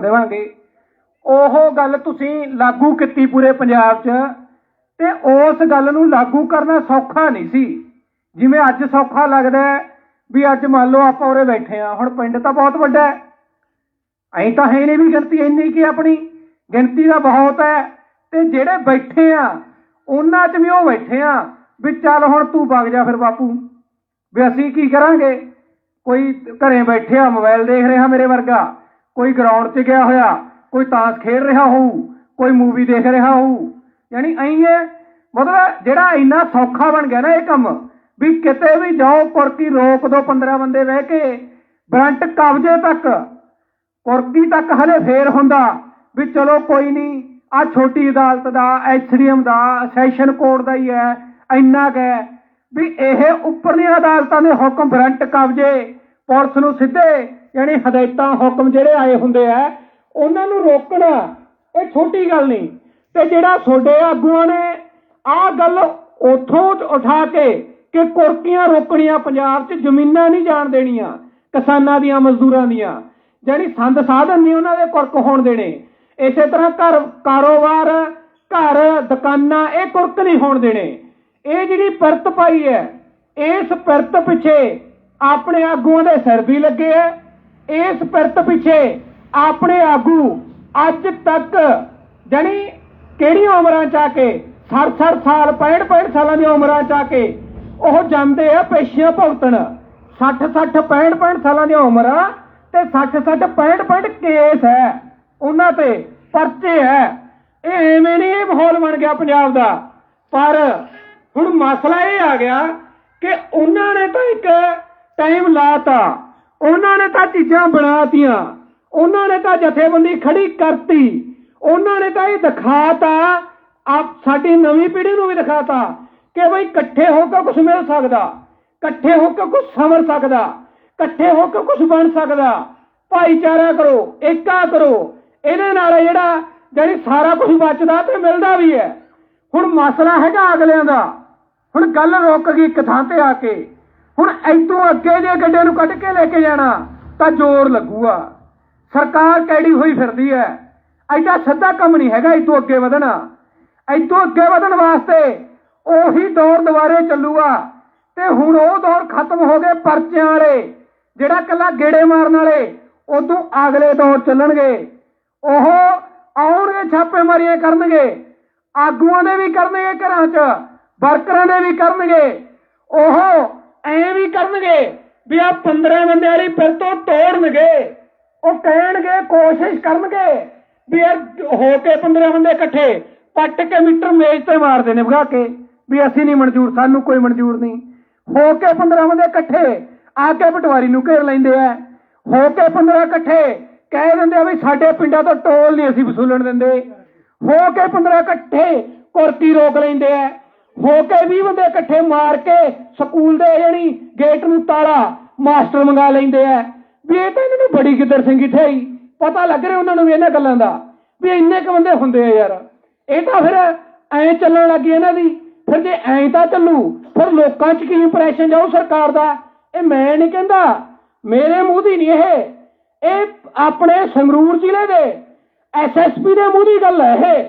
ਦੇਵਾਂਗੇ। ਉਹ ਗੱਲ ਤੁਸੀਂ ਲਾਗੂ ਕੀਤੀ ਪੂਰੇ ਪੰਜਾਬ 'ਚ ਤੇ ਉਸ ਗੱਲ ਨੂੰ ਲਾਗੂ ਕਰਨਾ ਸੌਖਾ ਨਹੀਂ ਸੀ। ਜਿਵੇਂ ਅੱਜ ਸੌਖਾ ਲੱਗਦਾ ਵੀ ਅੱਜ ਮੰਨ ਲਓ ਆਪਾਂ ਉਰੇ ਬੈਠੇ ਆ ਹੁਣ ਪਿੰਡ ਤਾਂ ਬਹੁਤ ਵੱਡਾ ਹੈ। ਐਂ ਤਾਂ ਹੈ ਨਹੀਂ ਵੀ ਗਿਣਤੀ ਇੰਨੀ ਕੀ ਆਪਣੀ। ਗਿਣਤੀ ਦਾ ਬਹੁਤ ਹੈ ਤੇ ਜਿਹੜੇ ਬੈਠੇ ਆ, ਉਹਨਾਂ 'ਚ ਵੀ ਉਹ ਬੈਠੇ ਆ ਵੀ ਚੱਲ ਹੁਣ ਤੂੰ ਵਗ ਜਾ ਫਿਰ ਬਾਪੂ। ਵੀ ਅਸੀਂ ਕੀ ਕਰਾਂਗੇ? ਕੋਈ ਘਰੇ ਬੈਠੇ ਆ ਮੋਬਾਈਲ ਦੇਖ ਰਿਹਾ ਮੇਰੇ ਵਰਗਾ। ਕੋਈ ਗਰਾਊਂਡ 'ਚ ਗਿਆ ਹੋਇਆ, ਕੋਈ ਤਾਸ਼ ਖੇਡ ਰਿਹਾ ਹੋਊ, ਕੋਈ ਮੂਵੀ ਦੇਖ ਰਿਹਾ ਹੋਊ। ਯਾਨੀ ਐਂ ਹੈ ਮਤਲਬ ਜਿਹੜਾ ਇੰਨਾ ਸੌਖਾ ਬਣ ਗਿਆ ਨਾ ਇਹ ਕੰਮ, ਵੀ ਕਿਤੇ ਵੀ ਜਾਓ, ਕੁਰਕੀ ਰੋਕ ਦੋ 15 ਬੰਦੇ ਬਹਿ ਕੇ, ਬਰੰਟ ਕਬਜ਼ੇ ਤੱਕ। ਕੁਰਕੀ ਤੱਕ ਹਲੇ ਫੇਰ ਹੁੰਦਾ ਵੀ ਚਲੋ ਕੋਈ ਨਹੀਂ ਆ ਛੋਟੀ ਅਦਾਲਤ ਦਾ ਐਚਡੀਐਮ ਦਾ, ਸੈਸ਼ਨ ਕੋਰਟ ਦਾ ਹੀ ਹੈ, ਇੰਨਾ ਕੁ ਹੈ। ਵੀ ਇਹ ਉੱਪਰਲੀਆਂ ਅਦਾਲਤਾਂ ਦੇ ਹੁਕਮ ਬਰੰਟ ਕਬਜ਼ੇ, ਪੁਲਿਸ ਨੂੰ ਸਿੱਧੇ ਯਾਨੀ ਹਦਾਇਤਾਂ, ਹੁਕਮ ਜਿਹੜੇ ਆਏ ਹੁੰਦੇ ਆ, ਉਹਨਾਂ ਨੂੰ ਰੋਕਣਾ, ਇਹ ਛੋਟੀ ਗੱਲ ਨਹੀਂ। ਤੇ ਜਿਹੜਾ ਤੁਹਾਡੇ ਆਗੂਆਂ ਨੇ ਆਹ ਗੱਲ ਉਥੋਂ ਉਠਾ ਕੇ ਕਿ ਕੁਰਕੀਆਂ ਰੋਕਣੀਆਂ ਪੰਜਾਬ 'ਚ ਜ਼ਮੀਨਾਂ ਨਹੀਂ ਜਾਣ ਦੇਣੀਆਂ, ਕਿਸਾਨਾਂ ਦੀਆਂ, ਮਜ਼ਦੂਰਾਂ ਦੀਆਂ ਜਿਹੜੀ ਸੰਦ ਸਾਧਨ ਨਹੀਂ ਉਹਨਾਂ ਦੇ ਕੁਰਕ ਹੋਣ ਦੇਣੇ। ਇਸੇ ਤਰ੍ਹਾਂ ਘਰ, ਕਾਰੋਬਾਰ, ਘਰ, ਦੁਕਾਨਾਂ, ਇਹ ਕੁਰਕ ਨਹੀਂ ਹੋਣ ਦੇਣੇ। ਇਹ ਜਿਹੜੀ ਪਿਰਤ ਪਾਈ ਹੈ, ਇਸ ਪਿਰਤ ਪਿੱਛੇ ਆਪਣੇ ਆਗੂਆਂ ਦੇ ਸਿਰ ਵੀ ਲੱਗੇ ਹੈ ਇਸ ਪਿਰਤ ਪਿੱਛੇ ਆਪਣੇ ਆਗੂ ਅੱਜ ਤੱਕ ਜਾਣੀ ਕਿਹੜੀਆਂ ਉਮਰਾਂ ਚ ਆ ਕੇ 60-60 ਸਾਲ 65-65 ਸਾਲਾਂ ਦੀਆਂ ਉਮਰਾਂ ਚ ਆ ਕੇ ਉਹ ਜਾਂਦੇ ਆ ਪੇਸ਼ੀਆਂ ਭੁਗਤਣ। 60-60 65-65 ਸਾਲਾਂ ਦੀਆਂ ਉਮਰਾਂ ਤੇ 60-60 65-65 ਕੇਸ ਹੈ। ਉਹਨਾਂ ਤੇ ਪਰਚੇ ਹੈ। ਇਹ ਐਵੇਂ ਨਹੀਂ ਇਹ ਮਾਹੌਲ ਬਣ ਗਿਆ ਪੰਜਾਬ ਦਾ। ਪਰ ਹੁਣ ਮਸਲਾ ਇਹ ਆ ਗਿਆ ਕਿ ਉਹਨਾਂ ਨੇ ਤਾਂ ਇੱਕ ਟਾਈਮ ਲਾਤਾ। ਉਹਨਾਂ ਨੇ ਤਾਂ ਚੀਜ਼ਾਂ ਬਣਾਤੀਆਂ। ਉਹਨਾਂ ਨੇ ਤਾਂ ਜਥੇਬੰਦੀ ਖੜੀ ਕਰਤੀ। ਉਹਨਾਂ ਨੇ ਤਾਂ ਇਹ ਦਿਖਾਤਾ। ਆਪ ਸਾਡੀ ਨਵੀਂ ਪੀੜ੍ਹੀ ਨੂੰ ਵੀ ਦਿਖਾਤਾ ਕਿ ਬਈ ਇਕੱਠੇ ਹੋ ਕੇ ਕੁਝ ਮਿਲ ਸਕਦਾ। ਇਕੱਠੇ ਹੋ ਕੇ ਕੁਝ ਸਮਰ ਸਕਦਾ। ਇਕੱਠੇ ਹੋ ਕੇ ਕੁਝ ਬਣ ਸਕਦਾ। ਭਾਈਚਾਰਾ ਕਰੋ ਏਕਾ ਕਰੋ। ਇਹਦੇ ਨਾਲ ਜਿਹੜਾ ਜਿਹੜੀ ਸਾਰਾ ਕੁਝ ਬਚਦਾ ਤੇ ਮਿਲਦਾ ਵੀ ਹੈ। ਹੁਣ ਮਸਲਾ ਹੈਗਾ ਅਗਲਿਆਂ ਦਾ। ਹੁਣ ਗੱਲ ਰੁਕ ਗਈ ਇੱਕ ਥਾਂ ਤੇ ਆ ਕੇ। ਹੁਣ ਐਤੋਂ ਅੱਗੇ ਜੇ ਗੱਡੇ ਨੂੰ ਕੱਢ ਕੇ ਲੈ ਕੇ ਜਾਣਾ, ਤਾਂ ਜ਼ੋਰ ਲੱਗੂਗਾ। ਸਰਕਾਰ ਕੈੜੀ ਹੋਈ ਫਿਰਦੀ ਹੈ ਐਡਾ ਸਿੱਧਾ ਕੰਮ ਨਹੀਂ ਹੈਗਾ ਐਤੋਂ ਅੱਗੇ ਵਧਣਾ। ਐਤੋਂ ਅੱਗੇ ਵਧਣ ਵਾਸਤੇ ਉਹੀ ਦੌਰ ਦੁਬਾਰੇ ਚੱਲੂਗਾ। ਤੇ ਹੁਣ ਉਹ ਦੌਰ ਖਤਮ ਹੋ ਗਏ ਪਰਚਿਆਂ ਵਾਲੇ, ਜਿਹੜਾ ਕੱਲਾ ਗੇੜੇ ਮਾਰਨ ਵਾਲੇ, ਉਦੋਂ ਅਗਲੇ ਦੌਰ ਚੱਲਣਗੇ। ਉਹ ਆਉਣਗੇ, ਛਾਪੇ ਮਾਰੀਆਂ ਕਰਨਗੇ। ਆਗੂਆਂ ਦੇ ਵੀ ਕਰਨਗੇ ਘਰਾਂ 'ਚ, ਵਰਕਰਾਂ ਦੇ ਵੀ ਕਰਨਗੇ। ਉਹ ਐਂ ਵੀ ਕਰਨਗੇ ਵੀ ਆ 15 ਬੰਦੇ ਵਾਲੀ ਫਿਰ ਤੋਂ ਤੋੜਨਗੇ। ਉਹ ਕਹਿਣਗੇ, ਕੋਸ਼ਿਸ਼ ਕਰਨਗੇ ਵੀ ਯਾਰ ਹੋ ਕੇ 15 ਬੰਦੇ ਇਕੱਠੇ ਪੱਟ ਕੇ ਮੀਟਰ ਮੇਜ਼ ਤੇ ਮਾਰਦੇ ਨੇ ਭਗਾ ਕੇ, ਵੀ ਅਸੀਂ ਨਹੀਂ ਮਨਜ਼ੂਰ, ਸਾਨੂੰ ਕੋਈ ਮਨਜ਼ੂਰ ਨਹੀਂ। ਹੋ ਕੇ 15 ਬੰਦੇ ਇਕੱਠੇ ਆ ਕੇ ਪਟਵਾਰੀ ਨੂੰ ਘੇਰ ਲੈਂਦੇ ਆ। ਹੋ ਕੇ 15 ਇਕੱਠੇ ਕਹਿ ਦਿੰਦੇ ਆ ਵੀ ਸਾਡੇ ਪਿੰਡਾਂ ਤੋਂ ਟੋਲ ਨਹੀਂ ਅਸੀਂ ਵਸੂਲਣ ਦਿੰਦੇ। ਹੋ ਕੇ 15 ਇਕੱਠੇ ਕੁਰਤੀ ਰੋਕ ਲੈਂਦੇ ਆ। ਹੋ ਕੇ 20 ਬੰਦੇ ਇਕੱਠੇ ਮਾਰ ਕੇ ਸਕੂਲ ਦੇ ਜਾਣੀ ਗੇਟ ਨੂੰ ਤਾਲਾ ਮਾਸਟਰ ਮੰਗਾ ਲੈਂਦੇ ਆ। ਵੀ ਇਹ ਤਾਂ ਇਹਨਾਂ ਨੂੰ ਬੜੀ ਗਿੱਦੜ ਸਿੰਘੀ ਠਾਈ ਪਤਾ ਲੱਗ ਰਿਹਾ ਉਹਨਾਂ ਨੂੰ ਵੀ ਇਹਨਾਂ ਗੱਲਾਂ ਦਾ। ਵੀ ਇੰਨੇ ਕ ਬੰਦੇ ਹੁੰਦੇ ਆ ਯਾਰ। ਇਹ ਤਾਂ ਫਿਰ ਐਂ ਚੱਲਣ ਲੱਗੀ ਇਹਨਾਂ ਦੀ। ਫਿਰ ਜੇ ਐਂ ਤਾਂ ਚੱਲੂ, ਫਿਰ ਲੋਕਾਂ 'ਚ ਕੀ ਇੰਪ੍ਰੈਸ਼ਨ ਜਾਊ ਸਰਕਾਰ ਦਾ? ਇਹ ਮੈਂ ਨਹੀਂ ਕਹਿੰਦਾ। ਮੇਰੇ ਮੂੰਹ ਦੀ ਨਹੀਂ ਇਹ। ਇਹ ਆਪਣੇ ਸੰਗਰੂਰ ਜ਼ਿਲ੍ਹੇ ਦੇ ਐਸਐਸਪੀ ਦੇ ਮੂੰਹ ਦੀ ਗੱਲ ਹੈ ਇਹ।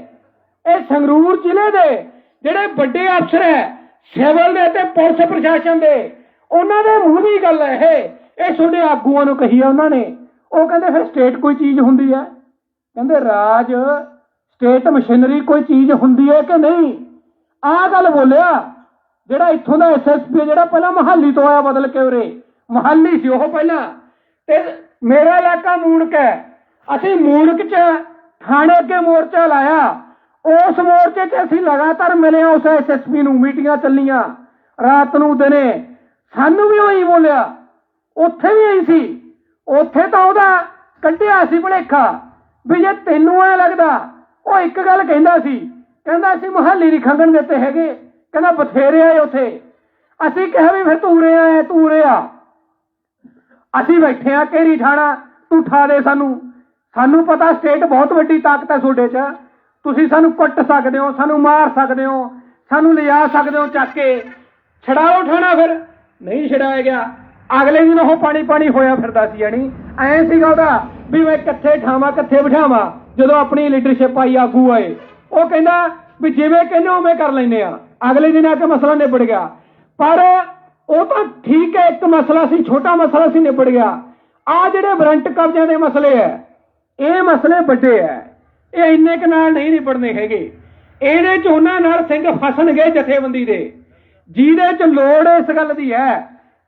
ਇਹ ਸੰਗਰੂਰ ਜ਼ਿਲ੍ਹੇ ਦੇ ਜਿਹੜੇ ਵੱਡੇ ਅਫਸਰ ਹੈ, ਸਿਵਲ ਦੇ ਤੇ ਪੁਲਿਸ ਪ੍ਰਸ਼ਾਸਨ ਦੇ, ਉਹਨਾਂ ਦੇ ਮੂੰਹ ਦੀ ਗੱਲ ਹੈ ਇਹ। ਇਹ ਤੁਹਾਡੇ ਆਗੂਆਂ ਨੂੰ ਕਹੀ ਆ ਉਹਨਾਂ ਨੇ। ਉਹ ਕਹਿੰਦੇ ਫਿਰ ਸਟੇਟ ਕੋਈ ਚੀਜ਼ ਹੁੰਦੀ ਹੈ? ਕਹਿੰਦੇ ਰਾਜ ਸਟੇਟ ਮਸ਼ੀਨਰੀ ਕੋਈ ਚੀਜ਼ ਹੁੰਦੀ ਹੈ ਕਿ ਨਹੀਂ? ਆਹ ਗੱਲ ਬੋਲਿਆ, ਜਿਹੜਾ ਇੱਥੋਂ ਦਾ ਐਸਐਸਪੀ ਜਿਹੜਾ ਪਹਿਲਾਂ ਮਹਾਲੀ ਤੋਂ ਆਇਆ ਬਦਲ ਕੇ ਉਰੇ। ਮਹਾਲੀ ਸੀ ਉਹ ਪਹਿਲਾਂ। ਤੇ ਮੇਰਾ ਇਲਾਕਾ ਮੂਣਕ ਹੈ। ਅਸੀਂ ਮੂਣਕ 'ਚ ਥਾਣੇ ਅੱਗੇ ਮੋਰਚਾ ਲਾਇਆ। ਉਸ ਮੋਰਚੇ 'ਚ ਅਸੀਂ ਲਗਾਤਾਰ ਮਿਲੇ ਹਾਂ, ਉਸ ਐਸਐਸਪੀ ਨੂੰ ਮੀਟਿੰਗਾਂ ਚੱਲੀਆਂ। ਰਾਤ ਨੂੰ ਦਿਨੇ ਸਾਨੂੰ ਵੀ ਉਹੀ ਬੋਲਿਆ। ਉੱਥੇ ਵੀ ਇਹੀ ਸੀ। ਉੱਥੇ ਤਾਂ ਉਹਦਾ ਕੱਢਿਆ ਸੀ ਭਲੇਖਾ ਵੀ ਜੇ ਤੈਨੂੰ ਐ ਲੱਗਦਾ, ਉਹ ਇੱਕ ਗੱਲ ਕਹਿੰਦਾ ਸੀ। ਕਹਿੰਦਾ ਅਸੀਂ ਮੁਹੱਲੀ ਨਹੀਂ ਖੰਗਣ ਦਿੱਤੇ ਹੈਗੇ। ਕਹਿੰਦਾ ਬਥੇਰੇ ਆਏ ਉੱਥੇ। ਅਸੀਂ ਕਿਹਾ ਵੀ ਫਿਰ ਤੂੰ ਰੇ ਆਇਆ ਤੂੰ ਰੇ ਆ। ਅਸੀਂ ਬੈਠੇ ਆ ਕਿਹੜੀ ਠਾਣਾ। ਤੂੰ ਠਾ ਦੇ ਸਾਨੂੰ। ਸਾਨੂੰ ਪਤਾ ਸਟੇਟ ਬਹੁਤ ਵੱਡੀ ਤਾਕਤ ਹੈ ਤੁਹਾਡੇ 'ਚ। ਤੁਸੀਂ ਸਾਨੂੰ ਕੁੱਟ ਸਕਦੇ ਹੋ, ਸਾਨੂੰ ਮਾਰ ਸਕਦੇ ਹੋ, ਸਾਨੂੰ ਲਿਜਾ ਸਕਦੇ ਹੋ ਚੱਕ ਕੇ। ਛਡਾਓ ਠਾਣਾ ਫਿਰ। ਨਹੀਂ ਛਡਾਇਆ ਗਿਆ। ਅਗਲੇ ਦਿਨ ਉਹ ਪਾਣੀ ਪਾਣੀ ਹੋਇਆ ਫਿਰਦਾ ਸੀ ਯਾਨੀ ਐਂ ਸੀਗਾ ਉਹਦਾ ਵੀ ਮੈਂ ਕਿੱਥੇ ਠਾਵਾਂ ਕਿੱਥੇ ਬਿਠਾਵਾਂ, ਜਦੋਂ ਆਪਣੀ ਲੀਡਰਸ਼ਿਪ ਆਈ, ਆਗੂ ਆਏ। ਉਹ ਕਹਿੰਦਾ ਵੀ ਜਿਵੇਂ ਕਹਿੰਦੇ ਉਵੇਂ ਕਰ ਲੈਨੇ ਆ। ਅਗਲੇ ਦਿਨ ਆ ਕੇ ਮਸਲਾ ਨਿਬੜ ਗਿਆ। ਪਰ ਉਹ ਤਾਂ ਠੀਕ ਹੈ, ਇੱਕ ਮਸਲਾ ਸੀ, ਛੋਟਾ ਮਸਲਾ ਸੀ, ਨਿਬੜ ਗਿਆ। ਆ ਜਿਹੜੇ ਵਾਰੰਟ ਕਬਜ਼ਿਆਂ ਦੇ ਮਸਲੇ ਐ ਇਹ ਮਸਲੇ ਵੱਡੇ ਐ ਇਹ ਇੰਨੇ ਕੁ ਨਾਲ ਨਹੀਂ ਨਿਬੜਨੇ ਹੈਗੇ। ਇਹਦੇ ਚ ਉਹਨਾਂ ਨਾਲ ਸਿੰਘ ਫਸਣਗੇ ਜਥੇਬੰਦੀ ਦੇ। ਜਿਹਦੇ ਚ ਲੋੜ ਇਸ ਗੱਲ ਦੀ ਹੈ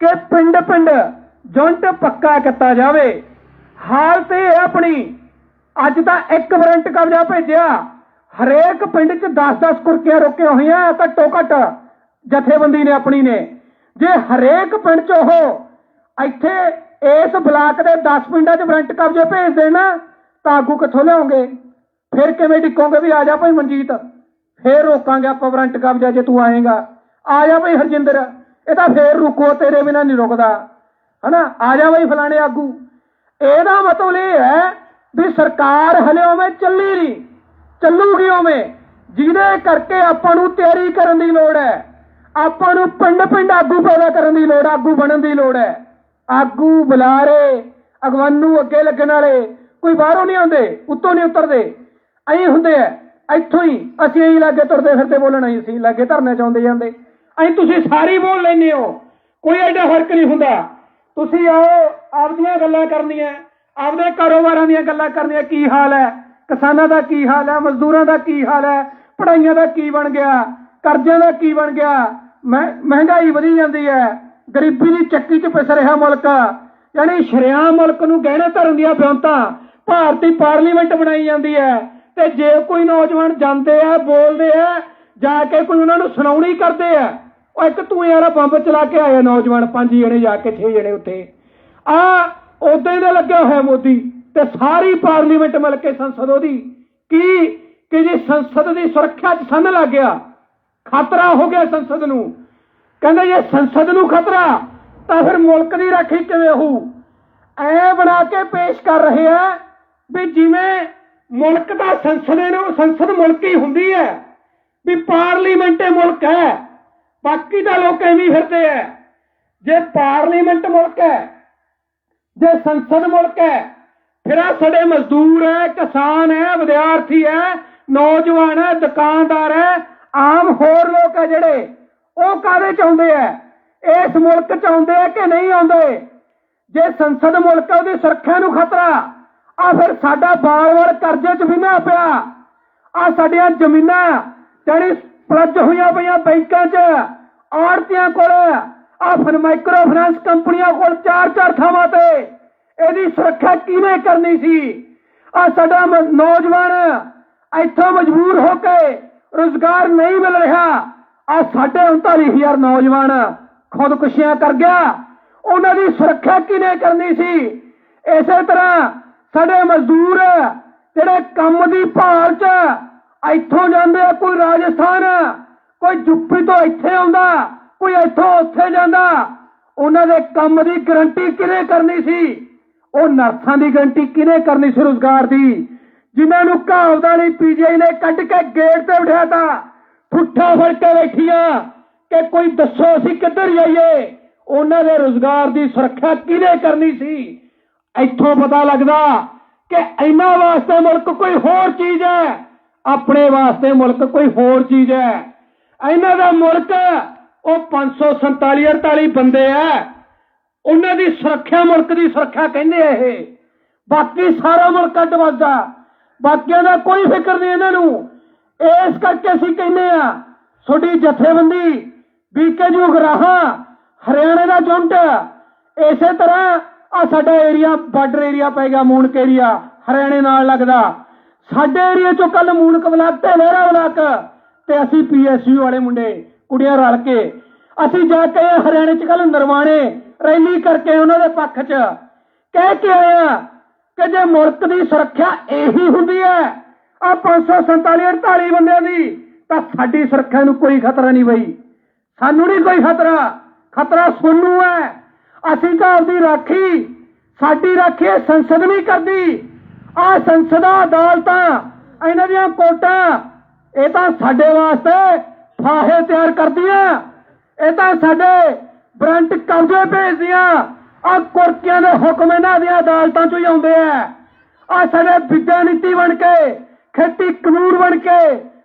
ਕਿ ਪਿੰਡ ਪਿੰਡ ਜੁੰਟ ਪੱਕਾ ਕੀਤਾ ਜਾਵੇ। ਹਾਲਤ ਇਹ ਆਪਣੀ ਅੱਜ ਤਾਂ ਇੱਕ ਵਾਰੰਟ ਕਬਜ਼ਾ ਭੇਜਿਆ। ਹਰੇਕ ਪਿੰਡ 'ਚ 10-10 ਕੁਰਕੀਆਂ ਰੋਕੀਆਂ ਹੋਈਆਂ ਘੱਟੋ ਘੱਟ ਜਥੇਬੰਦੀ ਨੇ ਆਪਣੀ ਨੇ। ਜੇ ਹਰੇਕ ਪਿੰਡ 'ਚ ਉਹ ਇੱਥੇ ਇਸ ਬਲਾਕ ਦੇ 10 ਪਿੰਡਾਂ 'ਚ ਵਾਰੰਟ ਕਬਜ਼ੇ ਭੇਜ ਦੇਣਾ, ਤਾਂ ਆਗੂ ਕਿੱਥੋਂ ਲਿਆਉਂਗੇ? ਫਿਰ ਕਿਵੇਂ ਡਿੱਕੋਗੇ ਵੀ ਆ ਜਾ ਭਾਈ ਮਨਜੀਤ? ਫੇਰ ਰੋਕਾਂਗੇ ਆਪਾਂ ਵਾਰੰਟ ਕਬਜ਼ਾ ਜੇ ਤੂੰ ਆਏਗਾ। ਆ ਜਾ ਭਾਈ ਹਰਜਿੰਦਰ, ਇਹ ਤਾਂ ਫੇਰ ਰੁਕੋ, ਤੇਰੇ ਬਿਨਾਂ ਨਹੀਂ ਰੁਕਦਾ। ਹਨਾ? ਆ ਜਾ ਭਾਈ ਫਲਾਣੇ ਆਗੂ। ਇਹਦਾ ਮਤਲਬ ਇਹ ਹੈ ਵੀ ਸਰਕਾਰ ਹਲੇ ਉਵੇਂ ਚੱਲੀ ਨਹੀਂ। ਚੱਲੂਗੀ ਉਵੇਂ। ਜਿਹਦੇ ਕਰਕੇ ਆਪਾਂ ਨੂੰ ਤਿਆਰੀ ਕਰਨ ਦੀ ਲੋੜ ਹੈ। ਆਪਾਂ ਨੂੰ ਪਿੰਡ ਪਿੰਡ ਆਗੂ ਪੈਦਾ ਕਰਨ ਦੀ ਲੋੜ ਆਗੂ ਬਣਨ ਦੀ ਲੋੜ ਹੈ। ਆਗੂ ਬੁਲਾਰੇ, ਅਗਵਾਨੂ ਅੱਗੇ ਲੱਗਣ ਵਾਲੇ। ਕੋਈ ਬਾਹਰੋਂ ਨਹੀਂ ਆਉਂਦੇ, ਉੱਤੋਂ ਨਹੀਂ ਉਤਰਦੇ। ਐਂ ਹੁੰਦੇ ਐ ਇੱਥੋਂ ਹੀ ਅਸੀਂ ਐਂ ਲਾਗੇ ਤੁਰਦੇ ਫਿਰਦੇ ਬੋਲਣਾ ਹੀ ਸੀ, ਲਾਗੇ ਧਰਨੇ ਚਾਉਂਦੇ ਜਾਂਦੇ। ਐਂ ਤੁਸੀਂ ਸਾਰੀ ਬੋਲ ਲੈਂਦੇ ਹੋ, ਕੋਈ ਐਡਾ ਫ਼ਰਕ ਨਹੀਂ ਹੁੰਦਾ। ਤੁਸੀਂ ਆਓ, ਆਪਦੀਆਂ ਗੱਲਾਂ ਕਰਨੀਆਂ, ਆਪਦੇ ਕਾਰੋਬਾਰਾਂ ਦੀਆਂ ਗੱਲਾਂ ਕਰਨੀਆਂ, ਕੀ ਹਾਲ ਹੈ? ਕਿਸਾਨਾਂ ਦਾ ਕੀ ਹਾਲ ਹੈ? ਮਜ਼ਦੂਰਾਂ ਦਾ ਕੀ ਹਾਲ ਹੈ? ਪੜਾਈਆਂ ਦਾ ਕੀ ਬਣ ਗਿਆ? ਕਰਜ਼ਿਆਂ ਦਾ ਕੀ ਬਣ ਗਿਆ? ਮਹਿ- ਮਹਿੰਗਾਈ ਵਧੀ ਜਾਂਦੀ ਹੈ। ਗਰੀਬੀ ਦੀ ਚੱਕੀ 'ਚ ਪਿਸ ਰਿਹਾ ਮੁਲਕ। ਯਾਨੀ ਸ਼ਰਿਆਮ ਮੁਲਕ ਨੂੰ ਗਹਿਣੇ ਧਰਨ ਦੀਆਂ ਬਿਉਂਤਾਂ ਭਾਰਤੀ ਪਾਰਲੀਮੈਂਟ ਬਣਾਈ ਜਾਂਦੀ ਹੈ। ਤੇ ਜੇ ਕੋਈ ਨੌਜਵਾਨ ਜਾਂਦੇ ਆ, ਬੋਲਦੇ ਆ, ਜਾ ਕੇ ਕੋਈ ਉਹਨਾਂ ਨੂੰ ਸੁਣਾਉਣੀ ਕਰਦੇ ਆ, ਉਹ ਇੱਕ ਤੂੰ ਯਾਰ ਬੰਬ ਚਲਾ ਕੇ ਆਇਆ ਨੌਜਵਾਨ, ਪੰਜ ਜਣੇ ਜਾ ਕੇ, ਛੇ ਜਣੇ ਉੱਥੇ। ਆ ਉਦੋਂ ਹੀ ਲੱਗਿਆ ਹੋਇਆ ਮੋਦੀ ਤੇ ਸਾਰੀ ਪਾਰਲੀਮੈਂਟ ਮਿਲ ਕੇ ਸੰਸਦ ਉਹਦੀ। ਕੀ? ਕਿ ਜੀ ਸੰਸਦ ਦੀ ਸੁਰੱਖਿਆ 'ਚ ਸੰਨ ਲੱਗ ਗਿਆ, ਖਤਰਾ ਹੋ ਗਿਆ ਸੰਸਦ ਨੂੰ। ਕਹਿੰਦੇ ਜੇ ਸੰਸਦ ਨੂੰ ਖਤਰਾ, ਤਾਂ ਫਿਰ ਮੁਲਕ ਦੀ ਰਾਖੀ ਕਿਵੇਂ ਹੋਊ? ਐ ਬਣਾ ਕੇ ਪੇਸ਼ ਕਰ ਰਹੇ ਆ ਵੀ ਜਿਵੇਂ ਮੁਲਕ ਦਾ ਸੰਸਦ ਨੂੰ ਸੰਸਦ ਮੁਲਕ ਹੀ ਹੁੰਦੀ ਹੈ। ਵੀ ਪਾਰਲੀਮੈਂਟ ਇਹ ਮੁਲਕ ਹੈ। ਬਾਕੀ ਤਾਂ ਲੋਕ ਐਵੇਂ ਫਿਰਦੇ ਆ ਜੇ ਪਾਰਲੀਮੈਂਟ ਮੁਲਕ ਹੈ, ਜੇ ਸੰਸਦ ਮੁਲਕ ਹੈ, ਫਿਰ ਆ ਸਾਡੇ ਮਜ਼ਦੂਰ ਹੈ, ਕਿਸਾਨ ਹੈ, ਵਿਦਿਆਰਥੀ ਹੈ, ਨੌਜਵਾਨ ਹੈ, ਦੁਕਾਨਦਾਰ ਹੈ, ਆਮ ਹੋਰ ਲੋਕ ਹੈ ਜਿਹੜੇ, ਉਹ ਕਾਹਦੇ ਚ ਆਉਂਦੇ ਆ ਇਸ ਮੁਲਕ ਚ ਆਉਂਦੇ ਆ ਕਿ ਨਹੀਂ ਆਉਂਦੇ? ਜੇ ਸੰਸਦ ਮੁਲਕ ਹੈ, ਉਹਦੀ ਸੁਰੱਖਿਆ ਨੂੰ ਖਤਰਾ। ਆ ਫਿਰ ਸਾਡਾ ਬਾਰ-ਬਾਰ ਕਰਜ਼ੇ ਚ ਵੀ ਪਿਆ। ਆ ਸਾਡੀਆਂ ਜ਼ਮੀਨਾਂ, ਜਿਹੜੀ ਪਲੱਜ ਹੋਈਆਂ ਪਈਆਂ ਬੈਂਕਾਂ 'ਚ, ਆੜਤੀਆਂ ਕੋਲ, ਆ ਫਿਰ ਮਾਈਕਰੋ ਫਾਈਨਾਂਸ ਕੰਪਨੀਆਂ ਕੋਲ ਚਾਰ ਚਾਰ ਥਾਵਾਂ ਤੇ। ਇਹਦੀ ਸੁਰੱਖਿਆ ਕਿਵੇਂ ਕਰਨੀ ਸੀ? ਆ ਸਾਡਾ ਨੌਜਵਾਨ ਇੱਥੋਂ ਮਜਬੂਰ ਹੋ ਕੇ ਰੁਜ਼ਗਾਰ ਨਹੀਂ ਮਿਲ ਰਿਹਾ। ਆ ਸਾਡੇ 39000 ਨੌਜਵਾਨ ਖੁਦਕੁਸ਼ੀਆਂ ਕਰ ਗਿਆ। ਉਹਨਾਂ ਦੀ ਸੁਰੱਖਿਆ ਕਿਨੇ ਕਰਨੀ ਸੀ? ਇਸੇ ਤਰ੍ਹਾਂ ਸਾਡੇ ਮਜ਼ਦੂਰ ਜਿਹੜੇ ਕੰਮ ਦੀ ਭਾਲ 'ਚ ਇੱਥੋਂ ਜਾਂਦੇ ਆ, ਕੋਈ ਰਾਜਸਥਾਨ ਕੋਈ ਯੂਪੀ ਤੋਂ ਇੱਥੇ ਆਉਂਦਾ, ਕੋਈ ਇੱਥੋਂ ਉੱਥੇ ਜਾਂਦਾ, ਉਹਨਾਂ ਦੇ ਕੰਮ ਦੀ ਗਰੰਟੀ ਕਿਹਨੇ ਕਰਨੀ ਸੀ? ਉਹ ਨਰਸਾਂ ਦੀ ਗਰੰਟੀ ਕਿਹਨੇ ਕਰਨੀ ਸੀ ਰੋਜ਼ਗਾਰ ਦੀ? ਜਿਨ੍ਹਾਂ ਨੂੰ ਘਾਵਦਾ ਨਹੀਂ ਪੀਜੀਆਈ ਨੇ ਕੱਢ ਕੇ ਗੇਟ ਤੇ ਬਿਠਾਤਾ ਠੁੱਠਾ ਫੜ ਕੇ ਬੈਠੀਆਂ ਕਿ ਕੋਈ ਦੱਸੋ ਅਸੀਂ ਕਿੱਧਰ ਜਾਈਏ? ਉਹਨਾਂ ਦੇ ਰੋਜ਼ਗਾਰ ਦੀ ਸੁਰੱਖਿਆ ਕਿਹਨੇ ਕਰਨੀ ਸੀ? ਇੱਥੋਂ ਪਤਾ ਲੱਗਦਾ ਕਿ ਇਹਨਾਂ ਵਾਸਤੇ ਮੁਲਕ ਕੋਈ ਹੋਰ ਚੀਜ਼ ਹੈ? ਆਪਣੇ ਵਾਸਤੇ ਮੁਲਕ ਕੋਈ ਹੋਰ ਚੀਜ਼ ਹੈ? ਇਹਨਾਂ ਦਾ ਮੁਲਕ ਉਹ 547 48 ਬੰਦੇ ਆ ਉਹਨਾਂ ਦੀ ਸੁਰੱਖਿਆ ਮੁਲਕ ਦੀ ਸੁਰੱਖਿਆ ਕਹਿੰਦੇ ਆ ਇਹ। ਬਾਕੀ ਸਾਰਾ ਮੁਲਕ ਅੱਡ ਵੱਜਦਾ ਬਾਕੀਆਂ ਦਾ ਕੋਈ ਫਿਕਰ ਨਹੀਂ ਇਹਨਾਂ ਨੂੰ। ਇਸ ਕਰਕੇ ਅਸੀਂ ਕਹਿੰਦੇ ਆ, ਤੁਹਾਡੀ ਜਥੇਬੰਦੀ, ਬੀਕੇ ਜੂ ਗਰਾਹਾਂ ਹਰਿਆਣੇ ਦਾ ਜੁੰਟ ਇਸੇ ਤਰ੍ਹਾਂ ਆ ਸਾਡਾ ਏਰੀਆ ਬਾਰਡਰ ਏਰੀਆ ਪੈ ਗਿਆ ਮੂਨਕ ਏਰੀਆ ਹਰਿਆਣੇ ਨਾਲ ਲੱਗਦਾ। ਸਾਡੇ ਏਰੀਆ ਚੋਂ ਕੱਲ ਮੂਨਕ ਬਲਾਕ ਤੇ ਲਹਿਰਾ ਬਲਾਕ ਤੇ ਅਸੀਂ ਪੀਐਸਯੂ ਵਾਲੇ ਮੁੰਡੇ, ਕੁੜੀਆਂ ਰਲ ਕੇ। ਅਸੀਂ ਜਾ ਕੇ ਹਰਿਆਣੇ ਚ ਕੱਲ ਨਰਵਾਣੇ, ਰੈਲੀ ਕਰਕੇ ਉਹਨਾਂ ਦੇ ਪੱਖ ਚ। ਕਹਿ ਕੇ ਆਇਆ ਕਿ ਜੇ ਮੁਲਕ ਦੀ ਸੁਰੱਖਿਆ ਇਹੀ ਹੁੰਦੀ ਹੈ ਆ 547 48 ਬੰਦਿਆਂ ਦੀ, ਤਾਂ ਸਾਡੀ ਸੁਰੱਖਿਆ ਨੂੰ ਕੋਈ ਖਤਰਾ ਨਹੀਂ ਬਈ। ਸਾਨੂੰ ਨਹੀਂ ਕੋਈ ਖਤਰਾ। ਖਤਰਾ ਸੋਨੂੰ ਹੈ। ਅਸੀਂ ਤਾਂ ਆਪਦੀ ਰਾਖੀ, ਸਾਡੀ ਰਾਖੀ ਇਹ ਸੰਸਦ ਨਹੀਂ ਕਰਦੀ। ਆ ਸੰਸਦਾਂ ਅਦਾਲਤਾਂ, ਇਹਨਾਂ ਦੀਆਂ ਕੋਟਾਂ ਇਹ ਤਾਂ ਸਾਡੇ ਵਾਸਤੇ ਫਾਹੇ ਤਿਆਰ ਕਰਦੀਆਂ। ਇਹ ਤਾਂ ਸਾਡੇ ਵਾਰੰਟ ਕਬਜ਼ੇ ਭੇਜਦੀਆਂ। ਆ ਕੁਰਕੀਆਂ ਦੇ ਹੁਕਮ ਇਹਨਾਂ ਦੀਆਂ ਅਦਾਲਤਾਂ ਚੋਂ ਹੀ ਆਉਂਦੇ ਆ। ਆ ਸਾਡੇ ਵਿਦਿਆ ਨੀਤੀ ਬਣ ਕੇ, ਖੇਤੀ ਕਾਨੂੰਨ ਬਣ ਕੇ,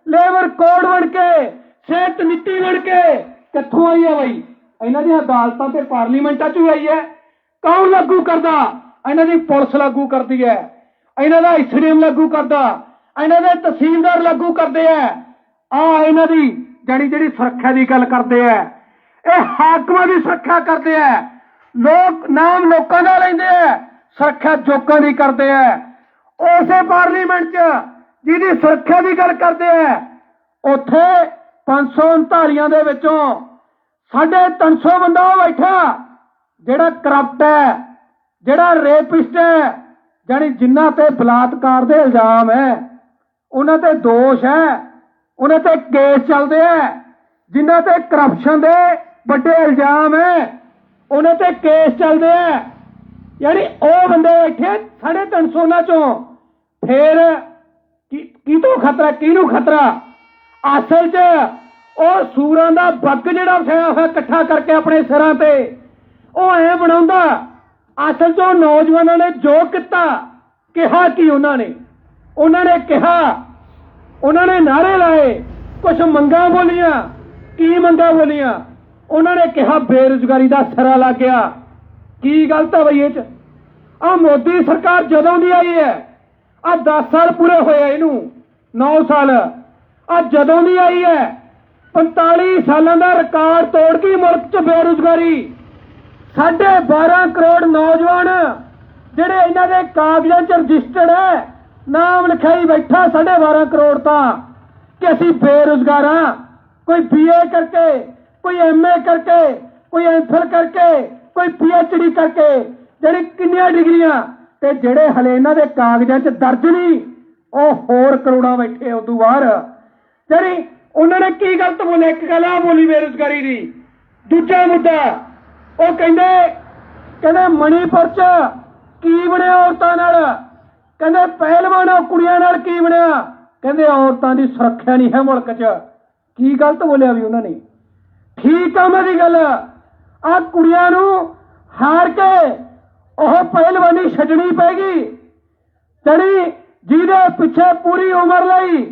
ਲੇਬਰ ਕੋਡ ਬਣ ਕੇ, ਸਿਹਤ ਨੀਤੀ ਬਣ ਕੇ, ਕਿੱਥੋਂ ਆਈ ਹੈ ਬਈ? ਇਹਨਾਂ ਦੀਆਂ ਅਦਾਲਤਾਂ ਤੇ ਪਾਰਲੀਮੈਂਟਾਂ 'ਚ ਵੀ ਆਈ ਹੈ। ਕੌਣ ਲਾਗੂ ਕਰਦਾ? ਇਹਨਾਂ ਦੀ ਪੁਲਿਸ ਲਾਗੂ ਕਰਦੀ ਹੈ। ਇਹਨਾਂ ਦਾ ਐਸਡੀਐਮ ਲਾਗੂ ਕਰਦਾ। ਇਹਨਾਂ ਦੇ ਤਹਿਸੀਲਦਾਰ ਲਾਗੂ ਕਰਦੇ ਆ ਆ ਇਹਨਾਂ ਦੀ ਜਿਹੜੀ ਜਿਹੜੀ ਸੁਰੱਖਿਆ ਦੀ ਗੱਲ ਕਰਦੇ ਆ ਇਹ ਹਾਕਮਾਂ ਦੀ ਸੁਰੱਖਿਆ ਕਰਦੇ ਆ ਲੋਕ ਨਾਮ ਲੋਕਾਂ ਦਾ ਲੈਂਦੇ ਆ ਸੁਰੱਖਿਆ ਜੋਕਾਂ ਦੀ ਕਰਦੇ ਆ ਉਸੇ ਪਾਰਲੀਮੈਂਟ 'ਚ ਜਿਹਦੀ ਸੁਰੱਖਿਆ ਦੀ ਗੱਲ ਕਰਦੇ ਆ ਉੱਥੇ 539 ਦੇ ਵਿੱਚੋਂ ਸਾਢੇ 300 ਬੰਦਾ ਉਹ ਬੈਠਾ, ਜਿਹੜਾ ਕਰਪਟ ਹੈ, ਜਿਹੜਾ ਰੇਪਿਸਟ ਹੈ ਜਾਨੀ ਜਿਨ੍ਹਾਂ ਤੇ ਬਲਾਤਕਾਰ ਦੇ ਇਲਜ਼ਾਮ ਹੈ, ਉਹਨਾਂ ਤੇ ਦੋਸ਼ ਹੈ, ਉਹਨਾਂ ਤੇ ਕੇਸ ਚੱਲਦੇ ਆ ਜਿਨ੍ਹਾਂ ਤੇ ਕਰਪਸ਼ਨ ਦੇ ਵੱਡੇ ਇਲਜ਼ਾਮ ਹੈ, ਉਹਨਾਂ ਤੇ ਕੇਸ ਚੱਲਦੇ ਆ ਯਾਨੀ ਉਹ ਬੰਦੇ ਬੈਠੇ ਸਾਢੇ 300 ਉਹਨਾਂ ਚੋਂ। ਫੇਰ ਕੀ ਕਿਤੋਂ ਖਤਰਾ, ਕਿਹਨੂੰ ਖਤਰਾ? ਅਸਲ 'ਚ ਉਹ ਸੂਰਾਂ ਦਾ ਬੱਗ ਜਿਹੜਾ ਵਸਾਇਆ ਹੋਇਆ ਇਕੱਠਾ ਕਰਕੇ ਆਪਣੇ ਸਿਰਾਂ ਤੇ, ਉਹ ਐ ਬਣਾਉਂਦਾ, ਅਸਲ 'ਚ ਨੌਜਵਾਨਾਂ ਨੇ ਜੋ ਕੀਤਾ, ਕਿਹਾ ਕੀ ਉਹਨਾਂ ਨੇ? ਉਹਨਾਂ ਨੇ ਕਿਹਾ, ਉਹਨਾਂ ਨੇ ਨਾਰੇ ਲਾਏ ਕੁਝ ਮੰਗਾਂ ਬੋਲੀਆਂ, ਕੀ ਮੰਗਾਂ ਬੋਲੀਆਂ? ਉਹਨਾਂ ਨੇ ਕਿਹਾ, ਬੇਰੁਜ਼ਗਾਰੀ ਦਾ ਸਰਾ ਲੱਗ ਗਿਆ। ਕੀ ਗਲਤ ਹੈ ਬਈ ਇਹ ਚ? ਆ ਮੋਦੀ ਸਰਕਾਰ ਜਦੋਂ ਦੀ ਆਈ ਹੈ ਆ 10 ਸਾਲ ਪੂਰੇ ਹੋਏ ਆ ਇਹਨੂੰ 9 ਸਾਲ ਆ ਜਦੋਂ ਦੀ ਆਈ ਹੈ 45 ਸਾਲਾਂ ਦਾ ਰਿਕਾਰਡ ਤੋੜ ਗਈ ਮੁਲਕ 'ਚ ਬੇਰੁਜ਼ਗਾਰੀ। ਸਾਢੇ 12 ਕਰੋੜ ਨੌਜਵਾਨ ਜਿਹੜੇ ਇਹਨਾਂ ਦੇ ਕਾਗਜ਼ਾਂ 'ਚ ਰਜਿਸਟਰਡ ਹੈ, ਨਾਮ ਲਿਖਾਈ ਬੈਠਾ ਸਾਢੇ 12 ਕਰੋੜ ਤਾਂ ਕਿ ਅਸੀਂ ਬੇਰੁਜ਼ਗਾਰ ਹਾਂ। ਕੋਈ ਬੀਏ ਕਰਕੇ, ਕੋਈ ਐਮਏ ਕਰਕੇ, ਕੋਈ ਐਮਫਿਲ ਕਰਕੇ, ਕੋਈ ਪੀਐਚਡੀ ਕਰਕੇ, ਜਿਹੜੀ ਕਿੰਨੀਆਂ ਡਿਗਰੀਆਂ ਤੇ ਜਿਹੜੇ ਹਲੇ ਇਹਨਾਂ ਦੇ ਕਾਗਜ਼ਾਂ 'ਚ ਦਰਜ ਨਹੀਂ, ਉਹ ਹੋਰ ਕਰੋੜਾਂ ਬੈਠੇ ਉਦੋਂ ਬਾਹਰ ਜਿਹੜੀ ਉਹਨਾਂ ਨੇ ਕੀ ਗਲਤ ਬੋਲੇ ਇੱਕ ਗੱਲ ਆ ਬੋਲੀ ਬੇਰੁਜ਼ਗਾਰੀ ਦੀ। ਦੂਜਾ ਮੁੱਦਾ, ਉਹ ਕਹਿੰਦੇ ਕਹਿੰਦੇ ਮਣੀਪੁਰ 'ਚ ਕੀ ਬਣਿਆ ਔਰਤਾਂ ਨਾਲ? ਕਹਿੰਦੇ ਪਹਿਲਵਾਨ ਕੁੜੀਆਂ ਨਾਲ ਕੀ ਬਣਿਆ? ਕਹਿੰਦੇ ਔਰਤਾਂ ਦੀ ਸੁਰੱਖਿਆ ਨਹੀਂ ਹੈ ਮੁਲਕ 'ਚ। ਕੀ ਗਲਤ ਬੋਲਿਆ ਵੀ ਉਹਨਾਂ ਨੇ? ਠੀਕ ਆ ਉਹਨਾਂ ਦੀ ਗੱਲ। ਆ ਕੁੜੀਆਂ ਨੂੰ ਹਾਰ ਕੇ ਉਹ ਪਹਿਲਵਾਨੀ ਛੱਡਣੀ ਪੈਗੀ ਜਿਹੜੀ ਜਿਹਦੇ ਪਿੱਛੇ ਪੂਰੀ ਉਮਰ ਲਈ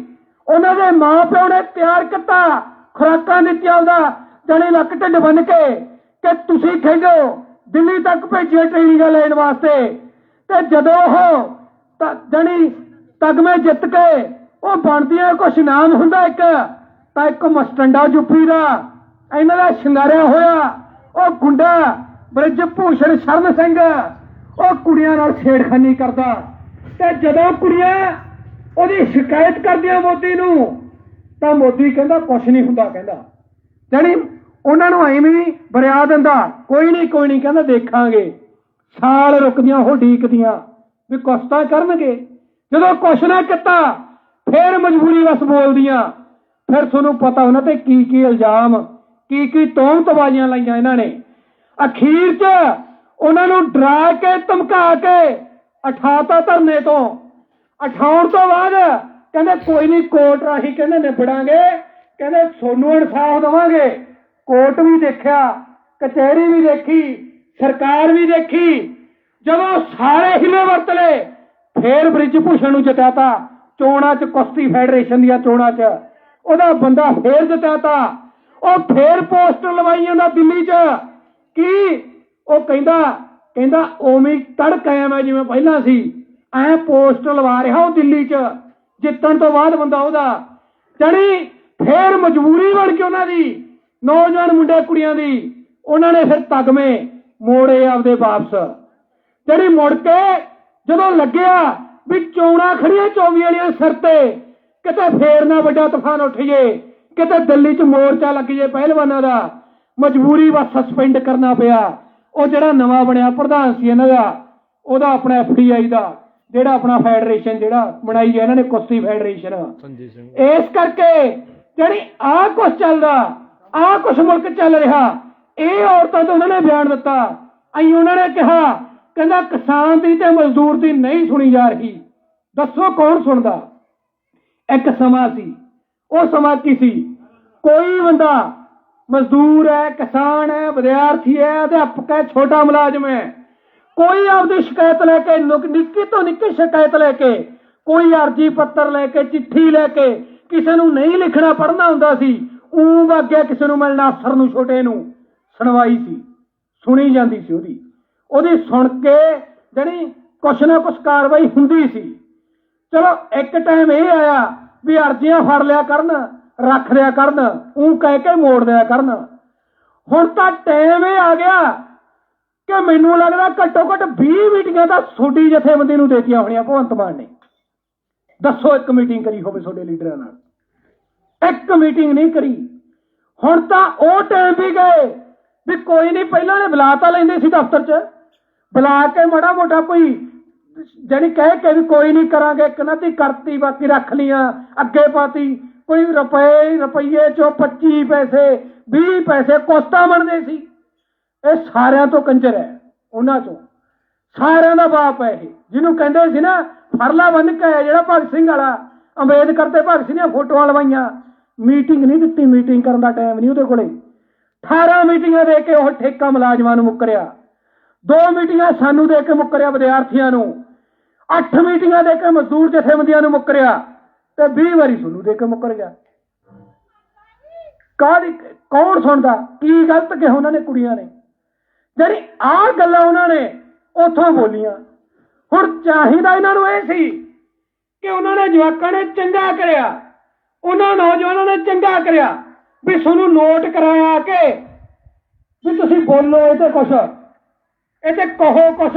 ਉਹਨਾਂ ਦੇ ਮਾਪਿਓ ਨੇ ਤਿਆਰ ਕੀਤਾ, ਖੁਰਾਕਾਂ ਦਿੱਤੀਆਂ ਉਹਦਾ, ਜਣੀ ਲੱਕ ਢਿੱਡ ਬੰਨ ਕੇ ਕਿ ਤੁਸੀਂ ਖੇਡੋ, ਦਿੱਲੀ ਤੱਕ ਭੇਜਿਆ ਟ੍ਰੇਨਿੰਗਾਂ ਲੈਣ ਵਾਸਤੇ। ਤੇ ਜਦੋਂ ਉਹ ਜਣੀ ਤਗਮੇ ਜਿੱਤ ਕੇ, ਉਹ ਬਣਦੀਆਂ ਕੁਛ ਨਾਮ ਹੁੰਦਾ ਇੱਕ, ਤਾਂ ਇੱਕ ਮਸਟੰਡਾ ਜੁੱਫੀ ਦਾ, ਇਹਨਾਂ ਦਾ ਸ਼ਿੰਗਾਰਿਆ ਹੋਇਆ, ਉਹ ਗੁੰਡਾ ਬ੍ਰਿਜ ਭੂਸ਼ਣ ਸ਼ਰਨ ਸਿੰਘ, ਉਹ ਕੁੜੀਆਂ ਨਾਲ ਛੇੜਖਾਨੀ ਕਰਦਾ। ਤੇ ਜਦੋਂ ਕੁੜੀਆਂ ਉਹਦੀ ਸ਼ਿਕਾਇਤ ਕਰਦੀਆਂ ਮੋਦੀ ਨੂੰ, ਤਾਂ ਮੋਦੀ ਕਹਿੰਦਾ ਕੁਛ ਨਹੀਂ ਹੁੰਦਾ, ਕਹਿੰਦਾ। ਜਾਣੀ ਉਹਨਾਂ ਨੂੰ ਐਵੇਂ ਬਰਿਆ ਦਿੰਦਾ, ਕੋਈ ਨਹੀਂ ਕੋਈ ਨਹੀਂ, ਕਹਿੰਦਾ ਦੇਖਾਂਗੇ। ਸਾਲ ਰੁਕਦੀਆਂ, ਉਹ ਢੀਕਦੀਆਂ, ਵੀ ਕੁਸ਼ਤਾ ਕਰਨਗੇ। ਜਦੋਂ ਕੁਛ ਨਾ ਕੀਤਾ, ਫੇਰ ਮਜਬੂਰੀ ਵਸ ਬੋਲਦੀਆਂ। ਫਿਰ ਤੁਹਾਨੂੰ ਪਤਾ ਉਹਨਾਂ ਤੇ ਕੀ ਕੀ ਇਲਜ਼ਾਮ, ਕੀ ਕੀ ਤੋਮਤਬਾਜ਼ੀਆਂ ਲਾਈਆਂ ਇਹਨਾਂ ਨੇ। ਅਖੀਰ 'ਚ ਉਹਨਾਂ ਨੂੰ ਡਰਾ ਕੇ, ਧਮਕਾ ਕੇ ਅਠਾਤਾ ਧਰਨੇ ਤੋਂ। ਅਠਾਉਣ ਤੋਂ ਬਾਅਦ ਕਹਿੰਦੇ ਕੋਈ ਨਹੀਂ ਕੋਰਟ ਰਾਹੀਂ ਕਹਿੰਦੇ ਨਿਬੜਾਂਗੇ, ਕਹਿੰਦੇ ਸੋਨੂੰ ਇਨਸਾਫ ਦਵਾਂਗੇ। ਕੋਰਟ ਵੀ ਦੇਖਿਆ, ਕਚਹਿਰੀ ਵੀ ਦੇਖੀ, ਸਰਕਾਰ ਵੀ ਦੇਖੀ, ਜਦੋਂ ਸਾਰੇ ਹਿਲੇ ਵਰਤਲੇ ਫੇਰ ਬ੍ਰਿਜ ਭੂਸ਼ਣ ਨੂੰ ਜਿਤਾਤਾ, ਚੋਣਾਂ 'ਚ ਕੁਸ਼ਤੀ ਫੈਡਰੇਸ਼ਨ ਦੀਆਂ ਚੋਣਾਂ 'ਚ। ਉਹਦਾ ਬੰਦਾ ਫੇਰ ਜਿਤਾਤਾ। ਉਹ ਫੇਰ ਪੋਸਟਰ ਲਵਾਈ ਉਹਨਾਂ ਦਿੱਲੀ 'ਚ। ਕੀ? ਉਹ ਕਹਿੰਦਾ ਕਹਿੰਦਾ, ਉਵੇਂ ਹੀ ਤੜ ਕਾਇਮ ਹੈ ਜਿਵੇਂ ਪਹਿਲਾਂ ਸੀ। ਐ ਪੋਸਟਰ ਲਵਾ ਰਿਹਾ ਉਹ ਦਿੱਲੀ 'ਚ, ਜਿੱਤਣ ਤੋਂ ਬਾਅਦ ਬੰਦਾ ਉਹਦਾ। ਜਣੀ ਫੇਰ ਮਜਬੂਰੀ ਬਣ ਕੇ ਉਹਨਾਂ ਦੀ, ਨੌਜਵਾਨ ਮੁੰਡੇ ਕੁੜੀਆਂ ਦੀ। ਉਹਨਾਂ ਨੇ ਫਿਰ ਤਗਮੇ ਮੋੜੇ ਆਪਦੇ ਵਾਪਸ। ਜਿਹੜੀ ਮੁੜ ਕੇ ਜਦੋਂ ਲੱਗਿਆ ਵੀ ਚੋਣਾ ਖੜੀਆਂ 24 ਵਾਲੀਆਂ ਸਿਰ ਤੇ, ਕਿਤੇ ਫੇਰ ਨਾ ਵੱਡਾ ਤੂਫਾਨ ਉੱਠ ਜੇ, ਕਿਤੇ ਦਿੱਲੀ 'ਚ ਮੋਰਚਾ ਲੱਗ ਜੇ ਪਹਿਲਵਾਨਾਂ ਦਾ, ਮਜਬੂਰੀ ਬਸ ਸਸਪੈਂਡ ਕਰਨਾ ਪਿਆ। ਉਹ ਜਿਹੜਾ ਨਵਾਂ ਬਣਿਆ ਪ੍ਰਧਾਨ ਸੀ ਇਹਨਾਂ ਦਾ, ਉਹਦਾ ਆਪਣਾ ਐਫਡੀਆਈ ਦਾ। ਜਿਹੜਾ ਆਪਣਾ ਫੈਡਰੇਸ਼ਨ ਜਿਹੜਾ ਬਣਾਈ ਹੈ ਇਹਨਾਂ ਨੇ ਕੁਸ਼ਤੀ ਫੈਡਰੇਸ਼ਨ। ਸਿੰਘ। ਇਸ ਕਰਕੇ ਜਿਹੜੀ ਆਹ ਕੁਛ ਚੱਲਦਾ ਆਹ ਕੁਛ ਮੁਲਕ ਚੱਲ ਰਿਹਾ। ਇਹ ਔਰਤਾਂ ਤੋਂ ਉਹਨਾਂ ਨੇ ਬਿਆਨ ਦਿੱਤਾ। ਅਈ ਉਹਨਾਂ ਨੇ ਕਿਹਾ ਕਹਿੰਦਾ ਕਿਸਾਨ ਦੀ ਤੇ ਮਜ਼ਦੂਰ ਦੀ ਨਹੀਂ ਸੁਣੀ ਜਾ ਰਹੀ। ਦੱਸੋ ਕੌਣ ਸੁਣਦਾ? ਇੱਕ ਸਮਾਂ ਸੀ। ਉਹ ਸਮਾਂ ਕੀ ਸੀ? ਕੋਈ ਬੰਦਾ ਮਜ਼ਦੂਰ ਹੈ ਕਿਸਾਨ ਹੈ ਵਿਦਿਆਰਥੀ ਹੈ ਅਧਿਆਪਕ ਹੈ ਛੋਟਾ ਮੁਲਾਜ਼ਮ ਹੈ। ਕੋਈ ਆਪਦੀ ਸ਼ਿਕਾਇਤ ਲੈ ਕੇ ਨਿੱਕੀ ਤੋਂ ਨਿੱਕੀ ਸ਼ਿਕਾਇਤ ਲੈ ਕੇ, ਕੋਈ ਅਰਜੀ ਪੱਤਰ ਲੈ ਕੇ, ਚਿੱਠੀ ਲੈ ਕੇ ਕਿਸੇ ਨੂੰ ਨਹੀਂ ਲਿਖਣਾ ਪੜ੍ਹਨਾ ਹੁੰਦਾ ਸੀ ਉਹ ਵਾਗਿਆ ਕਿਸੇ ਨੂੰ ਮਿਲਣਾ ਅਫਸਰ ਨੂੰ, ਛੋਟੇ ਨੂੰ। ਸੁਣਵਾਈ ਸੀ। ਸੁਣੀ ਜਾਂਦੀ ਸੀ ਉਹਦੀ। ਉਹਦੀ ਸੁਣ ਕੇ ਜਿਹੜੀ ਕੁਛ ਨਾ ਕੁਛ ਕਾਰਵਾਈ ਹੁੰਦੀ ਸੀ। ਚਲੋ, ਇੱਕ ਟਾਈਮ ਇਹ ਆਇਆ ਵੀ ਅਰਜ਼ੀਆਂ ਫੜ ਲਿਆ ਕਰਨ, ਰੱਖ ਲਿਆ ਕਰਨ ਉਹ ਕਹਿ ਕੇ ਮੋੜ ਦਿਆ ਕਰਨ। ਹੁਣ ਤਾਂ ਟਾਈਮ ਇਹ ਆ ਗਿਆ ਕਿ ਮੈਨੂੰ ਲੱਗਦਾ ਘੱਟੋ ਘੱਟ 20 ਮੀਟਿੰਗਾਂ ਤਾਂ ਛੋਟੀ ਜਥੇਬੰਦੀ ਨੂੰ ਦੇਤੀਆਂ ਹੋਣੀਆਂ, ਭਗਵੰਤ ਮਾਨ ਨੇ। ਦੱਸੋ ਇੱਕ ਮੀਟਿੰਗ ਕਰੀ ਹੋਵੇ ਤੁਹਾਡੇ ਲੀਡਰਾਂ ਨਾਲ। ਇੱਕ ਮੀਟਿੰਗ ਨਹੀਂ ਕਰੀ। ਹੁਣ ਤਾਂ ਉਹ ਟਾਈਮ ਵੀ ਗਏ ਵੀ ਕੋਈ ਨਹੀਂ, ਪਹਿਲਾਂ ਨੇ ਬੁਲਾ ਤਾਂ ਲੈਂਦੇ ਸੀ ਦਫ਼ਤਰ 'ਚ। ਬੁਲਾ ਕੇ ਮੜਾ ਮੋਟਾ ਕੋਈ ਜਾਣੀ ਕਹਿ ਕੇ ਵੀ ਕੋਈ ਨਹੀਂ ਕਰਾਂਗੇ, ਇੱਕ ਨਾ ਦੀ ਕਰਤੀ ਬਾਕੀ ਰੱਖ ਲੀਆਂ ਅੱਗੇ ਪਾਤੀ। ਕੋਈ ਰੁਪਏ ਰੁਪਈਏ ਚੋਂ 25 ਪੈਸੇ 20 ਪੈਸੇ ਕੋਸਤਾ ਬਣਦੇ ਸੀ। ਇਹ ਸਾਰਿਆਂ ਤੋਂ ਕੰਜਰ ਹੈ, ਉਹਨਾਂ ਚੋਂ। ਸਾਰਿਆਂ ਦਾ ਬਾਪ ਹੈ ਇਹ। ਜਿਹਨੂੰ ਕਹਿੰਦੇ ਸੀ ਨਾ, ਫਰਲਾ ਬੰਨ ਕੇ ਆਇਆ ਜਿਹੜਾ ਭਗਤ ਸਿੰਘ ਵਾਲਾ, ਅੰਬੇਦਕਰ ਤੇ ਭਗਤ ਸਿੰਘ ਦੀਆਂ ਫੋਟੋਆਂ ਲਵਾਈਆਂ। ਮੀਟਿੰਗ ਨਹੀਂ ਦਿੱਤੀ, ਮੀਟਿੰਗ ਕਰਨ ਦਾ ਟਾਈਮ ਨਹੀਂ ਉਹਦੇ ਕੋਲੇ। 18 ਮੀਟਿੰਗਾਂ ਦੇ ਕੇ ਉਹ ਠੇਕਾ ਮੁਲਾਜ਼ਮਾਂ ਨੂੰ ਮੁੱਕਰਿਆ। ਦੋ ਮੀਟਿੰਗਾਂ ਸਾਨੂੰ ਦੇ ਕੇ ਮੁੱਕਰਿਆ ਵਿਦਿਆਰਥੀਆਂ ਨੂੰ। ਅੱਠ ਮੀਟਿੰਗਾਂ ਦੇ ਕੇ ਮਜ਼ਦੂਰ ਜਥੇਬੰਦੀਆਂ ਨੂੰ ਮੁੱਕਰਿਆ ਤੇ 20 ਵਾਰੀ ਸਾਨੂੰ ਦੇ ਕੇ ਮੁੱਕਰ ਗਿਆ। ਕਾਹਦੀ ਕੌਣ ਸੁਣਦਾ? ਕੀ ਗਲਤ ਕਿਹਾ ਉਹਨਾਂ ਨੇ ਕੁੜੀਆਂ ਨੇ? ਜਿਹੜੀ ਆਹ ਗੱਲਾਂ ਉਹਨਾਂ ਨੇ ਉੱਥੋਂ ਬੋਲੀਆਂ। ਹੁਣ ਚਾਹੀਦਾ ਇਹਨਾਂ ਨੂੰ ਇਹ ਸੀ ਕਿ ਉਹਨਾਂ ਨੇ ਜਵਾਕਾਂ ਨੇ ਚੰਗਾ ਕਰਿਆ। ਉਹਨਾਂ ਨੌਜਵਾਨਾਂ ਨੇ ਚੰਗਾ ਕਰਿਆ ਵੀ ਤੁਹਾਨੂੰ ਨੋਟ ਕਰਾਇਆ ਕਿ ਵੀ ਤੁਸੀਂ ਬੋਲੋ ਇਹ ਤੇ ਕੁਛ। ਇਹ ਤੇ ਕਹੋ ਕੁਛ।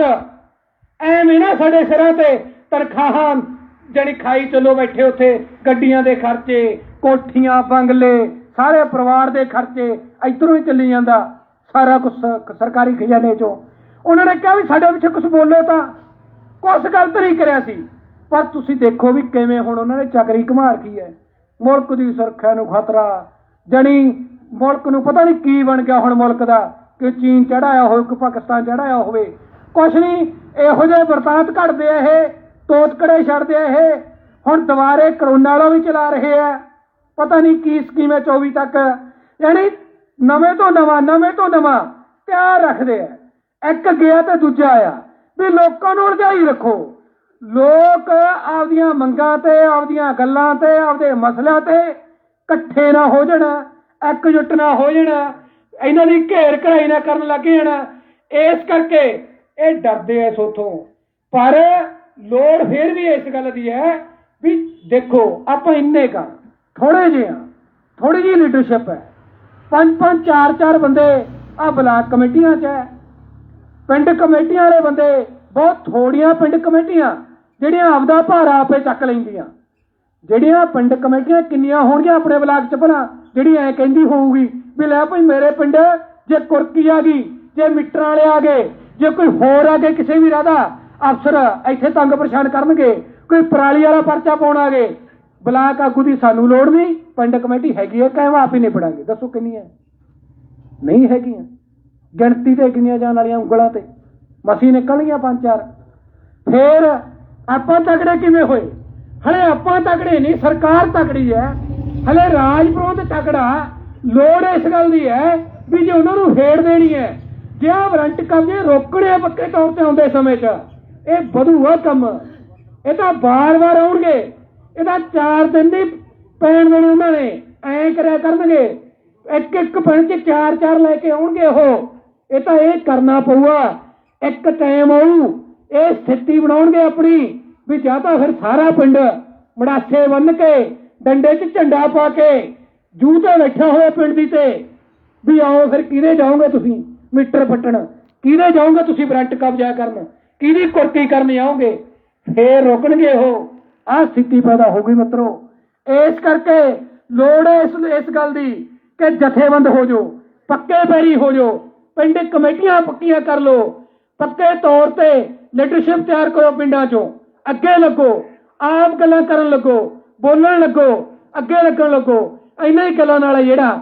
ਐਵੇਂ ਨਾ ਸਾਡੇ ਸਿਰਾਂ ਤੇ ਤਨਖਾਹਾਂ ਜਿਹੜੀ ਖਾਈ ਚੱਲੋ ਬੈਠੇ ਉੱਥੇ, ਗੱਡੀਆਂ ਦੇ ਖਰਚੇ, ਕੋਠੀਆਂ, ਬੰਗਲੇ, ਸਾਰੇ ਪਰਿਵਾਰ ਦੇ ਖਰਚੇ ਇਧਰੋਂ ਹੀ ਚੱਲੀ ਜਾਂਦਾ। ਸਾਰਾ ਕੁਝ ਸਰਕਾਰੀ ਖਜ਼ਾਨੇ ਚੋਂ। ਉਹਨਾਂ ਨੇ ਕਿਹਾ ਵੀ ਸਾਡੇ ਪਿੱਛੇ ਕੁਝ ਬੋਲੇ ਤਾਂ ਕੁਛ ਗਲਤ ਨਹੀਂ ਕਰਿਆ ਸੀ। ਪਰ ਤੁਸੀਂ ਦੇਖੋ ਵੀ ਕਿਵੇਂ ਹੁਣ ਉਹਨਾਂ ਨੇ ਚੱਕਰੀ ਘਮਾਰ ਕੀ ਹੈ। ਮੁਲਕ ਦੀ ਸੁਰੱਖਿਆ ਨੂੰ ਖਤਰਾ, ਜਣੀ ਮੁਲਕ ਨੂੰ ਪਤਾ ਨਹੀਂ ਕੀ ਬਣ ਗਿਆ ਹੁਣ ਮੁਲਕ ਦਾ, ਕਿ ਚੀਨ ਚੜਾਇਆ ਹੋਵੇ, ਕਿ ਪਾਕਿਸਤਾਨ ਚੜਾਇਆ ਹੋਵੇ। ਕੁਛ ਨਹੀਂ, ਇਹੋ ਜਿਹੇ ਵਰਤਾਂਤ ਘੜਦੇ ਆ ਇਹ ਤੋਤਕੜੇ ਛੱਡਦੇ ਆ ਇਹ। ਹੁਣ ਦੁਬਾਰੇ ਕਰੋਨਾ ਵਾਲਾ ਵੀ ਚਲਾ ਰਹੇ ਆ। ਪਤਾ ਨਹੀਂ ਕੀ ਸਕੀਮ ਹੈ 24 ਤੱਕ। ਯਾਨੀ ਨਵੇਂ ਤੋਂ ਨਵਾਂ, ਨਵੇਂ ਤੋਂ ਨਵਾਂ ਤਿਆਰ ਰੱਖਦੇ ਆ। ਇੱਕ ਗਿਆ ਤੇ ਦੂਜਾ ਆਇਆ। ਵੀ ਲੋਕਾਂ ਨੂੰ ਉਲਝਾਈ ਰੱਖੋ। ਲੋਕ ਆਪਦੀਆਂ ਮੰਗਾਂ ਤੇ, ਆਪਦੀਆਂ ਗੱਲਾਂ ਤੇ, ਆਪਦੇ ਮਸਲਿਆਂ ਤੇ ਇਕੱਠੇ ਨਾ ਹੋ ਜਾਣ, ਇਕਜੁੱਟ ਨਾ ਹੋ ਜਾਣਾ, ਇਹਨਾਂ ਦੀ ਘੇਰ ਘੜਾਈ ਨਾ ਕਰਨ ਲੱਗ ਜਾਣਾ। ਇਸ ਕਰਕੇ ਇਹ ਡਰਦੇ ਐ ਸੋਥੋਂ ਪਰ ਲੋੜ ਫੇਰ ਵੀ ਇਸ ਗੱਲ ਦੀ ਹੈ ਵੀ ਦੇਖੋ, ਆਪਾਂ ਇੰਨੇ ਕਾ ਥੋੜੇ ਜਿਹੇ ਆ। ਥੋੜੀ ਜਿਹੀ ਲੀਡਰਸ਼ਿਪ ਹੈ। ਪੰਜ ਪੰਜ ਚਾਰ ਚਾਰ ਬੰਦੇ ਆ ਬਲਾਕ ਕਮੇਟੀਆਂ 'ਚ ਹੈ। ਪਿੰਡ ਕਮੇਟੀਆਂ ਵਾਲੇ ਬੰਦੇ ਬਹੁਤ ਥੋੜੀਆਂ ਪਿੰਡ ਕਮੇਟੀਆਂ, ਜਿਹੜੀਆਂ ਆਪਦਾ ਭਾਰਾ ਆਪੇ ਚੱਕ ਲੈਂਦੀਆਂ। ਜਿਹੜੀਆਂ ਪਿੰਡ ਕਮੇਟੀਆਂ ਕਿੰਨੀਆਂ ਹੋਣਗੀਆਂ ਆਪਣੇ ਬਲਾਕ 'ਚ ਭਲਾ, ਜਿਹੜੀ ਐ ਕਹਿੰਦੀ ਹੋਊਗੀ ਵੀ ਲੈ ਭਾਈ ਮੇਰੇ ਪਿੰਡ ਜੇ ਕੁਰਕੀ ਆ ਗਈ, ਜੇ ਮਿੱਟਰਾਂ ਵਾਲੇ ਆ ਗਏ, ਜੇ ਕੋਈ ਹੋਰ ਆ ਗਏ, ਕਿਸੇ ਵੀ ਰਾਹ ਅਫਸਰ ਇੱਥੇ ਤੰਗ ਪਰੇਸ਼ਾਨ ਕਰਨਗੇ, ਕੋਈ ਪਰਾਲੀ ਵਾਲਾ ਪਰਚਾ ਪਾਉਣ ਆ ਗਏ ਬਲਾਕ ਆਗੂ ਦੀ ਸਾਨੂੰ ਲੋੜ ਨਹੀਂ, ਪਿੰਡ ਕਮੇਟੀ ਹੈਗੀ ਹੈ ਕਾਇਮ ਆਪ ਹੀ ਨਿਪੜਾਂਗੇ ਦੱਸੋ ਕਿੰਨੀ ਹੈ ਨਹੀਂ ਹੈਗੀਆਂ। ਗਿਣਤੀ ਤੇ ਕਿੰਨੀਆਂ ਜਾਣ ਵਾਲੀਆਂ ਉਂਗਲਾਂ ਤੇ? ਮਸੀਂ ਨਿਕਲਣਗੀਆਂ ਪੰਜ ਚਾਰ। ਫੇਰ ਆਪਾਂ ਤਕੜੇ ਕਿਵੇਂ ਹੋਏ? ਹਲੇ ਆਪਾਂ ਤਕੜੇ ਨਹੀਂ, ਸਰਕਾਰ ਤਕੜੀ ਹੈ। ਹਲੇ ਰਾਜ ਵਿਰੋਧ ਤਕੜਾ। ਲੋੜ ਇਸ ਗੱਲ ਦੀ ਹੈ ਵੀ ਜੇ ਉਹਨਾਂ ਨੂੰ ਫੇੜ ਦੇਣੀ ਹੈ, ਜੇ ਆਹ ਵਰੰਟ ਕਬਜ਼ੇ ਰੋਕਣੇ ਪੱਕੇ ਤੌਰ ਤੇ ਆਉਂਦੇ ਸਮੇਂ 'ਚ, ਇਹ ਵਧੂਆ ਕੰਮ। ਇਹ ਤਾਂ ਬਾਰ-ਬਾਰ ਆਉਣਗੇ। ਇਹਦਾ ਚਾਰ ਦਿਨ ਦੀ ਪੈਣ ਦੇਣੀ ਉਹਨਾਂ ਨੇ, ਐਂ ਕਰਿਆ ਕਰਨਗੇ। ਇੱਕ ਇੱਕ ਪਿੰਡ 'ਚ ਚਾਰ ਚਾਰ ਲੈ ਕੇ ਆਉਣਗੇ ਉਹ। ਇਹ ਤਾਂ ਇਹ ਕਰਨਾ ਪਊਗਾ। ਇੱਕ ਟਾਈਮ ਆਊ, ਇਹ ਸਥਿਤੀ ਬਣਾਉਣਗੇ ਆਪਣੀ, ਵੀ ਜਾਂ ਤਾਂ ਫਿਰ ਸਾਰਾ ਪਿੰਡ ਮੜਾਸੇ ਬੰਨ ਕੇ, ਡੰਡੇ 'ਚ ਝੰਡਾ ਪਾ ਕੇ ਜੂ ਤੇ ਬੈਠਾ ਹੋਇਆ ਪਿੰਡ ਦੀ ਤੇ, ਵੀ ਆਓ ਫਿਰ ਕਿਹਦੇ ਜਾਓਗੇ ਤੁਸੀਂ? ਮੀਟਰ ਪੱਟਣ। ਕਿਹਦੇ ਜਾਓਗੇ ਤੁਸੀਂ ਬਰੰਟ ਕਬਜ਼ਾ ਕਰਨ? ਕਿਹਦੀ ਕੁਰਕੀ ਕਰਨ ਜਾਓਗੇ? ਫੇਰ ਰੋਕਣਗੇ ਉਹ। ਆਹ ਸਥਿਤੀ ਪੈਦਾ ਹੋ ਗਈ ਮਿੱਤਰੋ। ਇਸ ਕਰਕੇ ਲੋੜ ਹੈ ਇਸ ਇਸ ਗੱਲ ਦੀ ਕਿ ਜਥੇਬੰਦ ਹੋ ਜਾਓ, ਪੱਕੇ ਪੈਰੀ ਹੋ ਜਾਓ, ਪਿੰਡ ਕਮੇਟੀਆਂ ਪੱਕੀਆਂ ਕਰ ਲਓ, ਪੱਕੇ ਤੌਰ ਤੇ ਲੀਡਰਸ਼ਿਪ ਤਿਆਰ ਕਰੋ ਪਿੰਡਾਂ ਚੋਂ। ਅੱਗੇ ਲੱਗੋ ਆਪ ਗੱਲਾਂ ਕਰਨ ਲੱਗੋ, ਬੋਲਣ ਲੱਗੋ, ਅੱਗੇ ਲੱਗਣ ਲੱਗੋ। ਇਹਨਾਂ ਹੀ ਗੱਲਾਂ ਨਾਲ ਜਿਹੜਾ